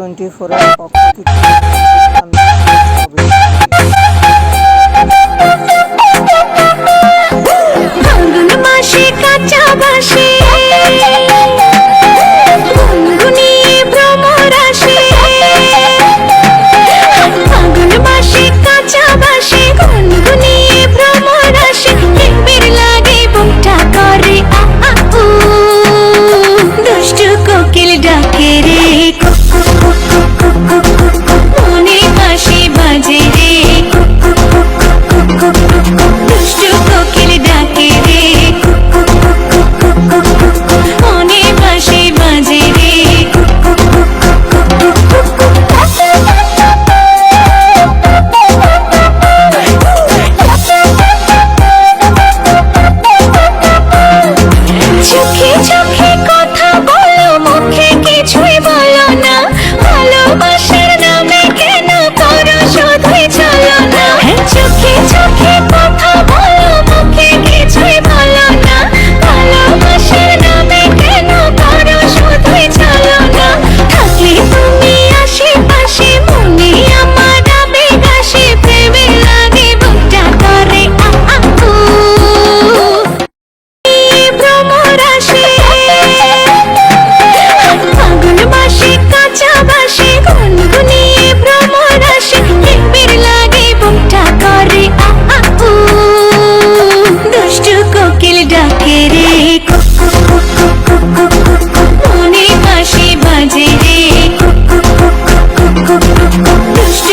twenty ফোরের পক্ষ থেকে Push